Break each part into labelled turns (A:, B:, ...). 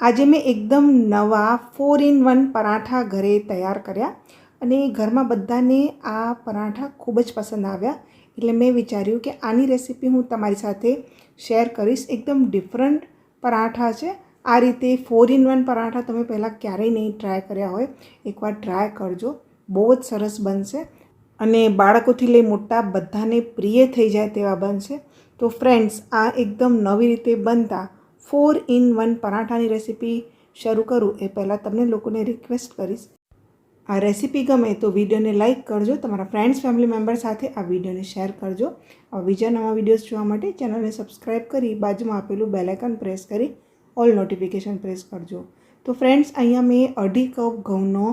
A: આજે મેં એકદમ નવા ફોર ઇન વન પરાઠા ઘરે તૈયાર કર્યા અને ઘરમાં બધાને આ પરાઠા ખૂબ જ પસંદ આવ્યા. એટલે મેં વિચાર્યું કે આની રેસીપી હું તમારી સાથે શેર કરીશ. એકદમ ડિફરન્ટ પરાઠા છે. આ રીતે ફોર ઇન વન પરાઠા તમે પહેલાં ક્યારેય નહીં ટ્રાય કર્યા હોય. એકવાર ટ્રાય કરજો. બહુ જ સરસ બનશે. અને બાળકોથી લઈ મોટા બધાને પ્રિય થઈ જાય તેવા બનશે. તો ફ્રેન્ડ્સ આ એકદમ નવી રીતે બનતા ફોર ઇન વન પરાઠાની રેસીપી શરૂ કરું એ પહેલાં તમને લોકોને રિક્વેસ્ટ કરીશ. આ રેસીપી ગમે તો વિડીયોને લાઇક કરજો, તમારા ફ્રેન્ડ્સ, ફેમિલી મેમ્બર સાથે આ વિડીયોને શેર કરજો. આ બીજા નવા વિડીયોઝ જોવા માટે ચેનલને સબસ્ક્રાઇબ કરી બાજુમાં આપેલું બેલાઇકન પ્રેસ કરી ઓલ નોટિફિકેશન પ્રેસ કરજો. તો ફ્રેન્ડ્સ, અહીંયા મેં અઢી કપ ઘઉંનો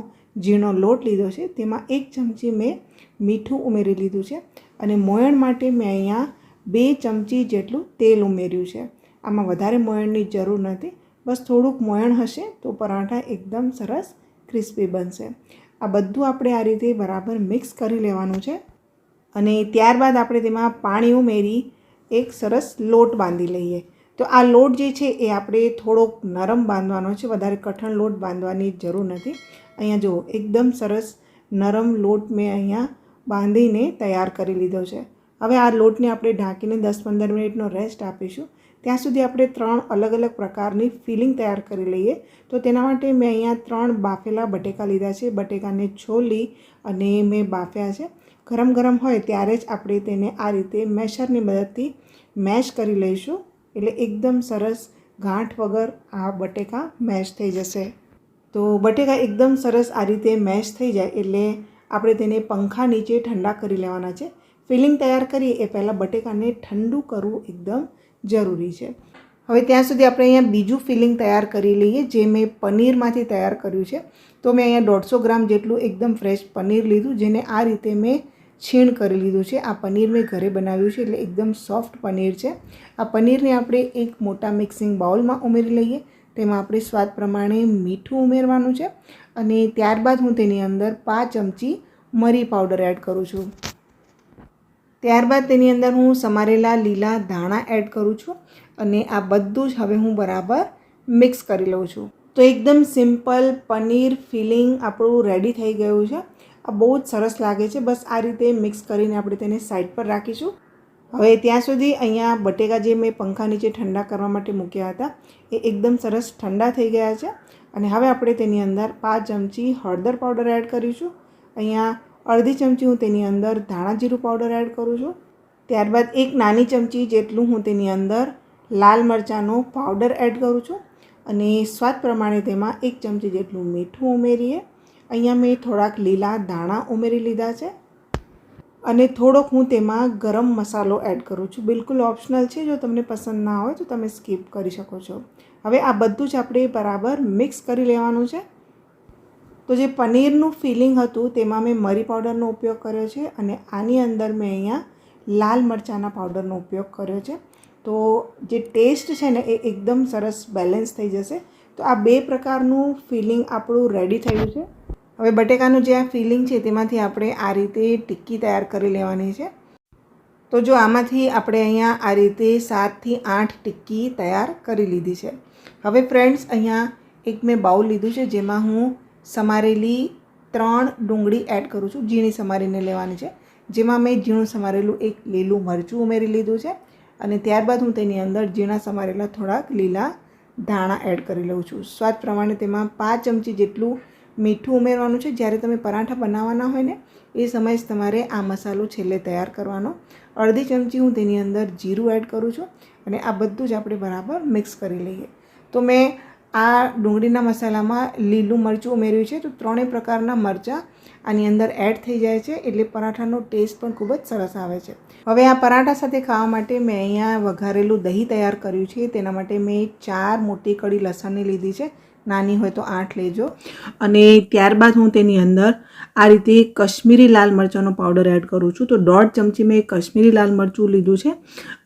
A: ઝીણો લોટ લીધો છે, તેમાં એક ચમચી મેં મીઠું ઉમેરી લીધું છે અને મોયણ માટે મેં અહીંયા બે ચમચી જેટલું તેલ ઉમેર્યું છે. આમાં વધારે મોયણની જરૂર નથી. બસ થોડુંક મોયણ હશે તો પરાઠા એકદમ સરસ ક્રિસ્પી બનશે. આ બધું આપણે આ રીતે બરાબર મિક્સ કરી લેવાનું છે. અને ત્યારબાદ આપણે તેમાં પાણી ઉમેરી એક સરસ લોટ બાંધી લઈએ. તો આ લોટ જે છે એ આપણે થોડોક નરમ બાંધવાનો છે. વધારે કઠણ લોટ બાંધવાની જરૂર નથી. અહીંયા જુઓ, એકદમ સરસ નરમ લોટ મેં અહીંયા બાંધીને તૈયાર કરી લીધો છે. હવે આ લોટને આપણે ઢાંકીને દસ પંદર મિનિટનો રેસ્ટ આપીશું. ત્યાં સુધી આપણે ત્રણ અલગ અલગ પ્રકારની ફિલિંગ તૈયાર કરી લઈએ. તો તેના માટે મેં અહીંયા ત્રણ બાફેલા બટેકા લીધા છે. બટેકાને છોલી અને મેં બાફ્યા છે. ગરમ ગરમ હોય ત્યારે જ આપણે તેને આ રીતે મેશરની મદદથી મેશ કરી લઈશું. એટલે એકદમ સરસ ગાંઠ વગર આ બટેકા મેશ થઈ જશે. તો બટેકા એકદમ સરસ આ રીતે મેશ થઈ જાય એટલે આપણે તેને પંખા નીચે ઠંડા કરી લેવાના છે. ફિલિંગ તૈયાર કરીએ એ પહેલાં બટેકાને ઠંડુ કરવું એકદમ જરૂરી છે. હવે ત્યાં સુધી આપણે અહીંયા બીજું ફિલિંગ તૈયાર કરી લઈએ, જે મેં પનીરમાંથી તૈયાર કર્યું છે. તો મેં અહીંયા દોઢસો ગ્રામ જેટલું એકદમ ફ્રેશ પનીર લીધું, જેને આ રીતે મેં છીણ કરી લીધું છે. આ પનીર મેં ઘરે બનાવ્યું છે, એટલે એકદમ સોફ્ટ પનીર છે. આ પનીરને આપણે એક મોટા મિક્સિંગ બાઉલમાં ઉમેરી લઈએ, તેમાં આપણે સ્વાદ પ્રમાણે મીઠું ઉમેરવાનું છે. અને ત્યારબાદ હું તેની અંદર પાંચ ચમચી મરી પાવડર એડ કરું છું. ત્યારબાદ તેની અંદર હું સમારેલા લીલા ધાણા એડ કરું છું અને આ બધું જ હવે હું બરાબર મિક્સ કરી લઉં છું. તો એકદમ સિમ્પલ પનીર ફિલિંગ આપણું રેડી થઈ ગયું છે. આ બહુ જ સરસ લાગે છે. બસ આ રીતે મિક્સ કરીને આપણે તેને સાઈડ પર રાખીશું. હવે ત્યાં સુધી અહીંયા બટેકા જે મેં પંખા નીચે ઠંડા કરવા માટે મૂક્યા હતા, એ એકદમ સરસ ઠંડા થઈ ગયા છે. અને હવે આપણે તેની અંદર પાંચ ચમચી હળદર પાવડર એડ કરીશું. અહીંયા અડધી ચમચી હું તેની અંદર ધાણા જીરું પાવડર એડ કરું છું. ત્યારબાદ એક નાની ચમચી જેટલું હું તેની અંદર લાલ મરચાંનો પાવડર એડ કરું છું અને સ્વાદ પ્રમાણે તેમાં એક ચમચી જેટલું મીઠું ઉમેરીએ. અહીંયા મેં થોડાક લીલા ધાણા ઉમેરી લીધા છે અને થોડોક હું તેમાં ગરમ મસાલો એડ કરું છું. બિલકુલ ઓપ્શનલ છે, જો તમને પસંદ ના હોય તો તમે સ્કીપ કરી શકો છો. હવે આ બધું જ આપણે બરાબર મિક્સ કરી લેવાનું છે. તો જે પનીરનું ફિલિંગ હતું તેમાં મેં મરી પાવડરનો ઉપયોગ કર્યો છે અને આની અંદર મેં અહીંયા લાલ મરચાંના પાવડરનો ઉપયોગ કર્યો છે. તો જે ટેસ્ટ છે ને એ એકદમ સરસ બેલેન્સ થઈ જશે. તો આ બે પ્રકારનું ફિલિંગ આપણું રેડી થયું છે. હવે બટેકાનું જે આ ફિલિંગ છે તેમાંથી આપણે આ રીતે ટિક્કી તૈયાર કરી લેવાની છે. તો જો આમાંથી આપણે અહીંયા આ રીતે સાતથી આઠ ટિક્કી તૈયાર કરી લીધી છે. હવે ફ્રેન્ડ્સ, અહીંયા એક મેં બાઉલ લીધું છે જેમાં હું સમારેલી ત્રણ ડુંગળી એડ કરું છું, ઝીણી સમારીને લેવાની છે. જેમાં મેં ઝીણું સમારેલું એક લીલું મરચું ઉમેરી લીધું છે અને ત્યારબાદ હું તેની અંદર ઝીણા સમારેલા થોડાક લીલા ધાણા એડ કરી લઉં છું. સ્વાદ પ્રમાણે તેમાં પાંચ ચમચી જેટલું મીઠું ઉમેરવાનું છે. જ્યારે તમે પરાઠા બનાવવાના હોય ને, એ સમયે જ તમારે આ મસાલો છેલ્લે તૈયાર કરવાનો. અડધી ચમચી હું તેની અંદર જીરું એડ કરું છું અને આ બધું જ આપણે બરાબર મિક્સ કરી લઈએ. તો મેં આ ડુંગળીના મસાલામાં લીલું મરચું ઉમેર્યું છે. તો ત્રણેય પ્રકારના મરચાં આની અંદર એડ થઈ જાય છે એટલે પરાઠાનો ટેસ્ટ પણ ખૂબ જ સરસ આવે છે. હવે આ પરાઠા સાથે ખાવા માટે મેં અહીંયા વઘારેલું દહીં તૈયાર કર્યું છે. તેના માટે મેં ચાર મોટી કડી લસણની લીધી છે. નાની હોય તો આઠ લેજો. અને ત્યારબાદ હું તેની અંદર આ રીતે કશ્મીરી લાલ મરચાંનો પાવડર એડ કરું છું. તો દોઢ ચમચી મેં કશ્મીરી લાલ મરચું લીધું છે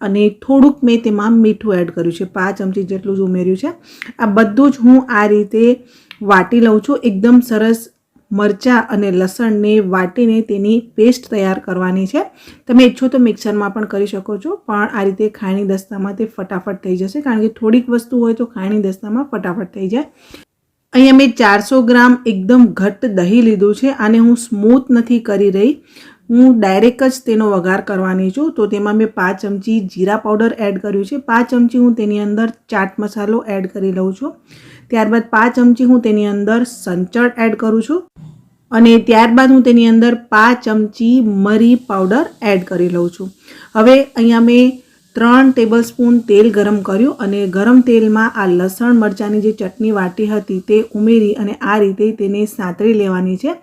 A: અને થોડુંક મેં તેમાં મીઠું એડ કર્યું છે. પાંચ ચમચી જેટલું જ ઉમેર્યું છે. આ બધું જ હું આ રીતે વાટી લઉં છું. એકદમ સરસ મરચાં અને લસણને વાટીને તેની પેસ્ટ તૈયાર કરવાની છે. તમે ઈચ્છો તો મિક્સરમાં પણ કરી શકો છો, પણ આ રીતે ખાણી દસ્તામાં તે ફટાફટ થઈ જશે, કારણ કે થોડીક વસ્તુ હોય તો ખાણી દસ્તામાં ફટાફટ થઈ જાય. અહીંયા મેં ચારસો ગ્રામ એકદમ ઘટ્ટ દહીં લીધું છે, આને હું સ્મૂથ નથી કરી રહી. હું ડાયરેક્ટ જ તેનો વઘાર કરવાની છું. તો તેમાં મેં પાંચ ચમચી જીરા પાવડર એડ કર્યું છે. પાંચ ચમચી હું તેની અંદર ચાટ મસાલો એડ કરી લઉં છું. ત્યારબાદ પાંચ ચમચી હું તેની અંદર સંચળ એડ કરું છું. અને ત્યારબાદ હું તેની અંદર પાંચ ચમચી મરી પાવડર એડ કરી લઉં છું. હવે અહીંયા મેં ત્રણ ટેબલ સ્પૂન તેલ ગરમ કર્યું અને ગરમ તેલમાં આ લસણ મરચાંની જે ચટણી વાટી હતી તે ઉમેરી અને આ રીતે તેને સાંતળી લેવાની છે.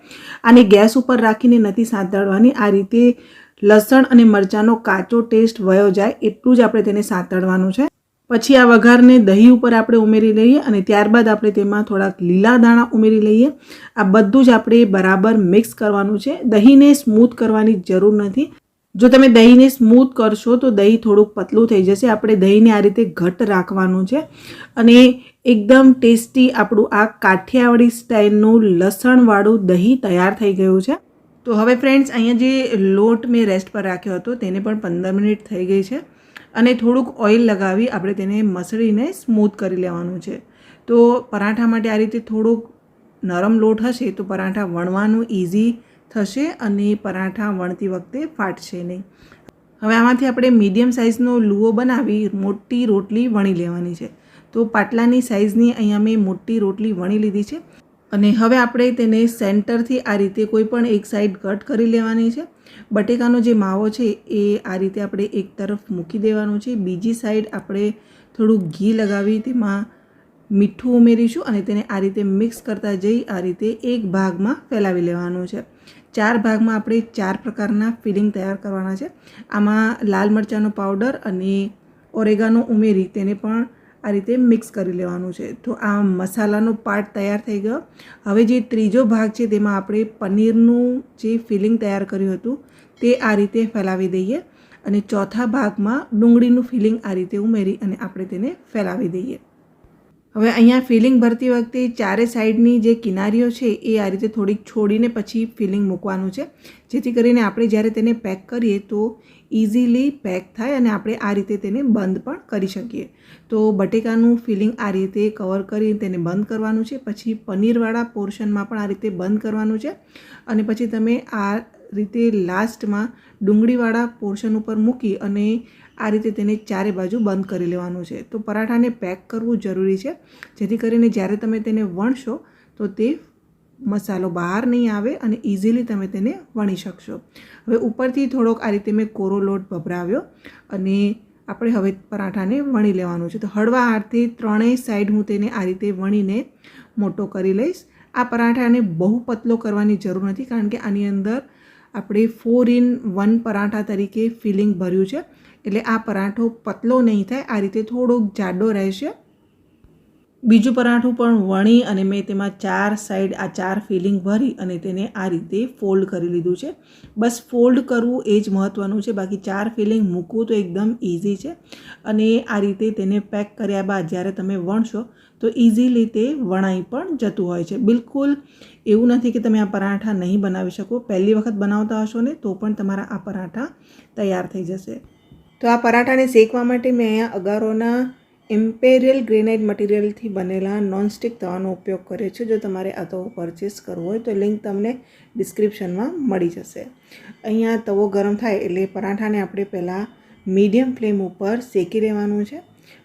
A: આને ગેસ ઉપર રાખીને નથી સાંતળવાની. આ રીતે લસણ અને મરચાંનો કાચો ટેસ્ટ વયો જાય એટલું જ આપણે તેને સાંતળવાનું છે. પછી આ વઘારને દહીં ઉપર આપણે ઉમેરી લઈએ અને ત્યારબાદ આપણે તેમાં થોડાક લીલા દાણા ઉમેરી લઈએ. આ બધું જ આપણે બરાબર મિક્સ કરવાનું છે. દહીંને સ્મૂથ કરવાની જરૂર નથી. જો તમે દહીંને સ્મૂથ કરશો તો દહીં થોડુંક પતલું થઈ જશે. આપણે દહીંને આ રીતે ઘટ રાખવાનું છે અને એકદમ ટેસ્ટી આપણું આ કાઠિયાવાડી સ્ટાઇલનું લસણવાળું દહીં તૈયાર થઈ ગયું છે. તો હવે ફ્રેન્ડ્સ અહીંયા જે લોટ મેં રેસ્ટ પર રાખ્યો હતો તેને પણ પંદર મિનિટ થઈ ગઈ છે અને થોડુંક ઓઇલ લગાવી આપણે તેને મસળીને સ્મૂથ કરી લેવાનું છે. તો પરાઠા માટે આ રીતે થોડુંક નરમ લોટ હશે તો પરાઠા વણવાનું ઇઝી થશે અને પરાઠા વણતી વખતે ફાટશે નહીં. હવે આમાંથી આપણે મીડિયમ સાઇઝનો લુઓ બનાવી મોટી રોટલી વણી લેવાની છે. તો પાટલાની સાઇઝની અહીંયા મેં મોટી રોટલી વણી લીધી છે. અને હવે આપણે તેને સેન્ટરથી આ રીતે કોઈ પણ એક સાઈડ કટ કરી લેવાની છે. બટેકાનો જે માવો છે એ આ રીતે આપણે એક તરફ મૂકી દેવાનો છે. બીજી સાઈડ આપણે થોડું ઘી લગાવી તેમાં મીઠું ઉમેરીશું અને તેને આ રીતે મિક્સ કરતા જઈ આ રીતે એક ભાગમાં ફેલાવી લેવાનું છે. ચાર ભાગમાં આપણે ચાર પ્રકારના ફિલિંગ તૈયાર કરવાના છે. આમાં લાલ મરચાંનો પાવડર અને ઓરેગાનો ઉમેરી તેને પણ આ રીતે મિક્સ કરી લેવાનું છે. તો આ મસાલાનો પાર્ટ તૈયાર થઈ ગયો. હવે જે ત્રીજો ભાગ છે તેમાં આપણે પનીરનું જે ફિલિંગ તૈયાર કર્યું હતું તે આ રીતે ફેલાવી દઈએ અને ચોથા ભાગમાં ડુંગળીનું ફિલિંગ આ રીતે ઉમેરી અને આપણે તેને ફેલાવી દઈએ. હવે અહીંયા ફિલિંગ ભરતી વખતે ચારે સાઈડની જે કિનારીઓ છે એ આ રીતે થોડીક છોડીને પછી ફિલિંગ મૂકવાનું છે. જેથી કરીને આપણે જ્યારે તેને પેક કરીએ તો ઇઝીલી પેક થાય અને આપણે આ રીતે તેને બંધ પણ કરી શકીએ. તો બટેકાનું ફિલિંગ આ રીતે કવર કરી તેને બંધ કરવાનું છે. પછી પનીરવાળા પોર્શનમાં પણ આ રીતે બંધ કરવાનું છે. અને પછી તમે આ રીતે લાસ્ટમાં ડુંગળીવાળા પોર્શન ઉપર મૂકી અને આ રીતે તેને ચારે બાજુ બંધ કરી લેવાનું છે. તો પરાઠાને પેક કરવું જરૂરી છે. જેથી કરીને જ્યારે તમે તેને વણશો, તો તે મસાલો બહાર નહીં આવે અને ઇઝીલી તમે તેને વણી શકશો. હવે ઉપરથી થોડોક આ રીતે મેં કોરો લોટ ભભરાવ્યો અને આપણે હવે પરાઠાને વણી લેવાનું છે. તો હળવા હાથથી ત્રણેય સાઈડ હું તેને આ રીતે વણીને મોટો કરી લઈશ. આ પરાઠાને બહુ પતલો કરવાની જરૂર નથી, કારણ કે આની અંદર આપણે ફોર ઇન વન પરાઠા તરીકે ફિલિંગ ભર્યું છે. એટલે આ પરાઠો પતલો નહીં થાય, આ રીતે થોડોક જાડો રહેશે. બીજું પરાઠું પણ વણી અને મેં તેમાં ચાર સાઈડ આ ચાર ફિલિંગ ભરી અને તેને આ રીતે ફોલ્ડ કરી લીધું છે. બસ ફોલ્ડ કરવું એ જ મહત્ત્વનું છે, બાકી ચાર ફિલિંગ મૂકવું તો એકદમ ઇઝી છે. અને આ રીતે તેને પેક કર્યા બાદ જ્યારે તમે વણશો, તો ઇઝીલી તે વણાઈ પણ જતું હોય છે. બિલકુલ એવું નથી કે તમે આ પરાઠા નહીં બનાવી શકો. પહેલી વખત બનાવતા હશો ને, તો પણ તમારા આ પરાઠા તૈયાર થઈ જશે. તો આ પરાઠાને શેકવા માટે મેં અહીંયા અગારોના ઇમ્પેરિયલ ગ્રેનાઇટ મટીરિયલથી બનેલા નોનસ્ટિક તવાનો ઉપયોગ કર્યો છે. જો તમારે આ તવો પરચેસ કરવો હોય તો લિંક તમને ડિસ્ક્રિપ્શનમાં મળી જશે. અહીંયા તવો ગરમ થાય એટલે પરાઠાને આપણે પહેલાં મીડિયમ ફ્લેમ ઉપર શેકી લેવાનું છે.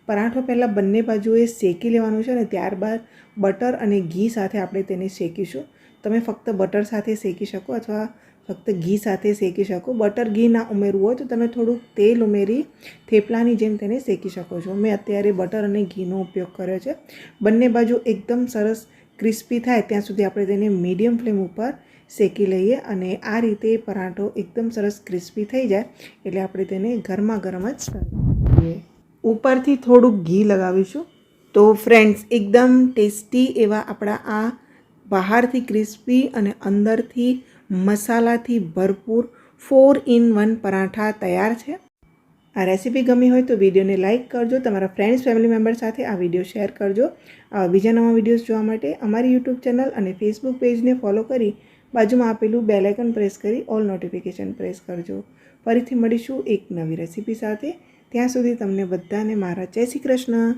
A: પરાઠો પહેલાં બંને બાજુએ શેકી લેવાનું છે અને ત્યારબાદ બટર અને ઘી સાથે આપણે તેને શેકીશું. તમે ફક્ત બટર સાથે શેકી શકો અથવા ફક્ત ઘી સાથે શેકી શકો. બટર ઘી ના ઉમેરવું હોય તો તમે થોડુંક તેલ ઉમેરી થેપલાની જેમ તેને શેકી શકો છો. મેં અત્યારે બટર અને ઘીનો ઉપયોગ કર્યો છે. બંને બાજુ એકદમ સરસ ક્રિસ્પી થાય ત્યાં સુધી આપણે તેને મીડિયમ ફ્લેમ ઉપર શેકી લઈએ અને આ રીતે પરાઠો એકદમ સરસ ક્રિસ્પી થઈ જાય એટલે આપણે તેને ગરમા ગરમ જ કરીએ ઉપરથી થોડુંક ઘી લગાવીશું. તો ફ્રેન્ડ્સ એકદમ ટેસ્ટી એવા આપણા આ બહારથી ક્રિસ્પી અને અંદરથી મસાલાથી ભરપૂર ફોર ઇન વન પરાઠા તૈયાર છે. આ રેસીપી ગમી હોય તો વિડીયોને લાઇક કરજો, તમારા ફ્રેન્ડ્સ ફેમિલી મેમ્બર સાથે આ વીડિયો શેર કરજો. બીજા નવા વિડીયોઝ જોવા માટે અમારી યુટ્યુબ ચેનલ અને ફેસબુક પેજને ફોલો કરી બાજુમાં આપેલું બેલાઇકન પ્રેસ કરી ઓલ નોટિફિકેશન પ્રેસ કરજો. ફરીથી મળીશું એક નવી રેસીપી સાથે. ત્યાં સુધી તમને બધાને મારા જય શ્રી કૃષ્ણ.